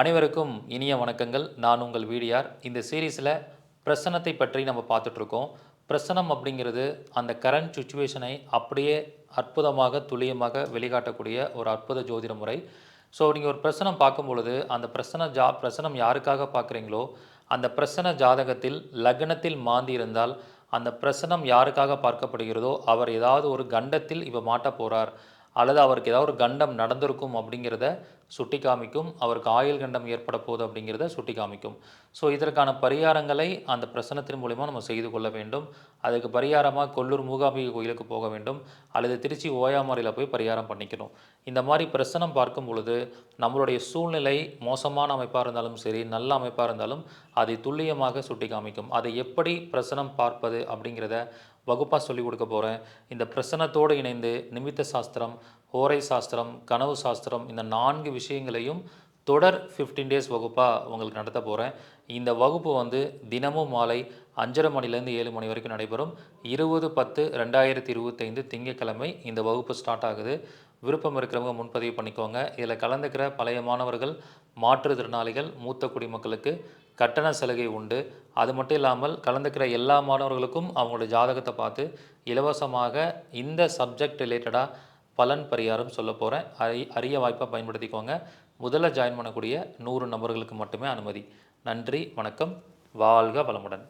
அனைவருக்கும் இனிய வணக்கங்கள். நான் உங்கள் வீடியார். இந்த சீரீஸில் பிரசனத்தை பற்றி நம்ம பார்த்துட்ருக்கோம். பிரசனம் அப்படிங்கிறது அந்த கரண்ட் சுச்சுவேஷனை அப்படியே அற்புதமாக துல்லியமாக வெளிக்காட்டக்கூடிய ஒரு அற்புத ஜோதிட முறை. ஸோ நீங்கள் ஒரு பிரசனம் பார்க்கும் பொழுது அந்த பிரசன ஜா பிரசனம் யாருக்காக பார்க்குறீங்களோ அந்த பிரசன ஜாதகத்தில் லக்னத்தில் மாந்தி இருந்தால் அந்த பிரசனம் யாருக்காக பார்க்கப்படுகிறதோ அவர் ஏதாவது ஒரு கண்டத்தில் இப்போ மாட்ட போகிறார் அல்லது அவருக்கு ஏதாவது ஒரு கண்டம் நடந்திருக்கும் அப்படிங்கிறத சுட்டி காமிக்கும் அவருக்கு ஆயுள் கண்டம் ஏற்பட போகுது அப்படிங்கிறத சுட்டி காமிக்கும் ஸோ இதற்கான பரிகாரங்களை அந்த பிரசனத்தின் மூலிமா நம்ம செய்து கொள்ள வேண்டும். அதுக்கு பரிகாரமாக கொல்லூர் மூகாம்பிகை கோயிலுக்கு போக வேண்டும். அல்லது திருச்சி ஓயாமறையில் போய் பரிகாரம் பண்ணிக்கணும். இந்த மாதிரி பிரசனம் பார்க்கும் பொழுது நம்மளுடைய சூழ்நிலை மோசமான அமைப்பாக இருந்தாலும் சரி நல்ல அமைப்பாக இருந்தாலும் அதை துல்லியமாக சுட்டி காமிக்கும் அதை எப்படி பிரசனம் பார்ப்பது அப்படிங்கிறத வகுப்பாக சொல்லிக் கொடுக்க போகிறேன் இந்த பிரசனத்தோடு இணைந்து நிமித்த சாஸ்திரம் ஓரை சாஸ்திரம் கனவு சாஸ்திரம் இந்த நான்கு விஷயங்களையும் தொடர் ஃபிஃப்டீன் டேஸ் வகுப்பாக உங்களுக்கு நடத்த போகிறேன் இந்த வகுப்பு வந்து தினமும் மாலை அஞ்சரை மணிலேருந்து ஏழு மணி வரைக்கும் நடைபெறும். இருபது பத்து ரெண்டாயிரத்தி இருபத்தைந்து திங்கட்கிழமை இந்த வகுப்பு ஸ்டார்ட் ஆகுது. விருப்பம் இருக்கிறவங்க முன்பதிவு பண்ணிக்கோங்க. இதில் கலந்துக்கிற பழைய மாணவர்கள் மாற்றுத்திறனாளிகள் மூத்த குடிமக்களுக்கு கட்டண சலுகை உண்டு. அது மட்டும் இல்லாமல் கலந்துக்கிற எல்லா மாணவர்களுக்கும் அவங்களோட ஜாதகத்தை பார்த்து இலவசமாக இந்த சப்ஜெக்ட் ரிலேட்டடாக பலன் பரிகாரம் சொல்ல போகிறேன் அரி அரிய வாய்ப்பாக பயன்படுத்திக்கோங்க. முதல்ல ஜாயின் பண்ணக்கூடிய நூறு நபர்களுக்கு மட்டுமே அனுமதி. நன்றி வணக்கம். வாழ்க வளமுடன்.